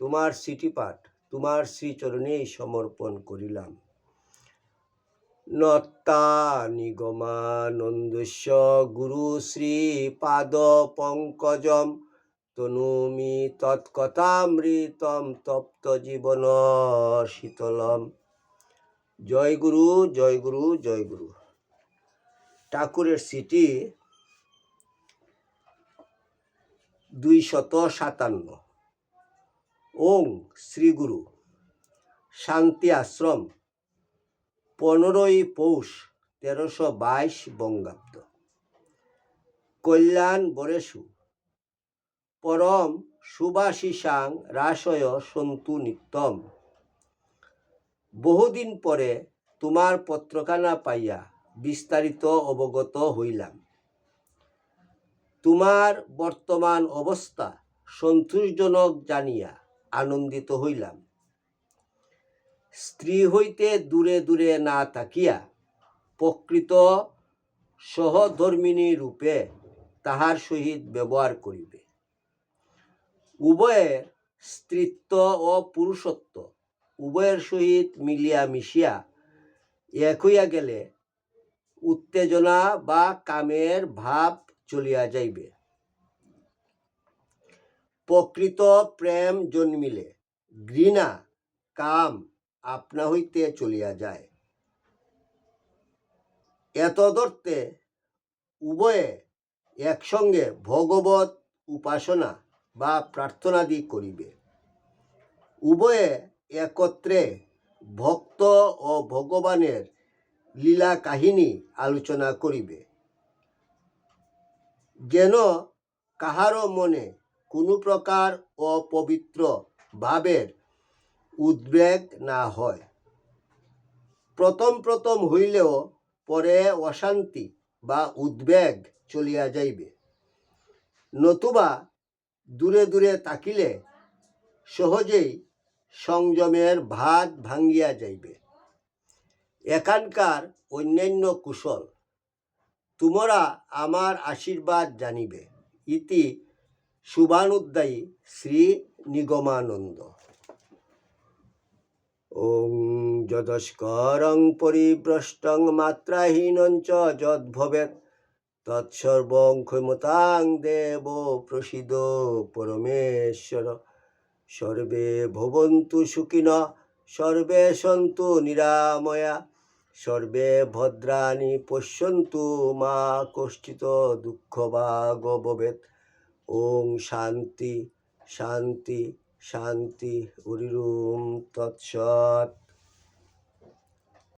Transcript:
তোমার সিটি পাঠ তোমার শ্রীচরণেই সমর্পণ করিলাম। নত্তা নিগমানন্দস্য গুরু শ্রী পাদ পঙ্কজম তনুমি তৎকথামৃতম তপ্ত জীবন শীতলম। জয় গুরু জয় গুরু জয় গুরু। ঠাকুরের সিটি দুই শত সাতান্ন। ওং শ্রী গুরু। শান্তি আশ্রম, পনেরোই পৌষ তেরোশো বাইশ বঙ্গাব্দ। কল্যাণ বরেশু পরম সুভাষিসাং রাসয় সন্তু নিত্যম। বহুদিন পরে তোমার পত্রখানা পাইয়া বিস্তারিত অবগত হইলাম। তোমার বর্তমান অবস্থা সন্তোষজনক জানিয়া আনন্দিত হইলাম। স্ত্রী হইতে দূরে দূরে না থাকিয়া প্রকৃত সহধর্মিণী রূপে তাহার সহিত ব্যবহার করিবে। উভয়ের স্ত্রীত্ব ও পুরুষত্ব উভয়ের সহিত মিলিয়া মিশিয়া এক হইয়া গেলে উত্তেজনা বা কামের ভাব চলিয়া যাইবে। প্রকৃত প্রেম জন্মিলে, ঘৃণা, কাম আপনা হইতে চলিয়া যায়। এতদর্থে উভয়ে একসঙ্গে ভগবত উপাসনা বা প্রার্থনাদি করিবে। উভয়ে একত্রে ভক্ত ও ভগবানের লীলা কাহিনী আলোচনা করিবে। যেন কাহারও মনে কোনো প্রকার অপবিত্র ভাবের উদ্বেগ না হয়। প্রথম প্রথম হইলেও পরে অশান্তি বা উদ্বেগ চলিয়া যাইবে। নতুবা দূরে দূরে তাকিলে সহজেই সংযমের ভাত ভাঙ্গিয়া যাইবে। এখানকার অন্যান্য কুশল, তোমরা আমার আশীর্বাদ জানিবে। ইতি শুভানুদ্দায়ী শ্রী নিগমানন্দ ওং যদস্করং পরিভ্রষ্টং মাত্রাহীনং চ যদ্ভবেৎ তৎসর্বং ক্ষমতাং দেব প্রসিদ পরমেশ্বর। সর্বে ভবন্তু সুখিন, সর্বে সন্তু নিরাময়া, সর্বে ভদ্রাণি পশ্যন্তু মা কষ্টিত দুঃখ ভাগ ভবেৎ। ওং শান্তি শান্তি শান্তি হরিরুম তৎসৎ।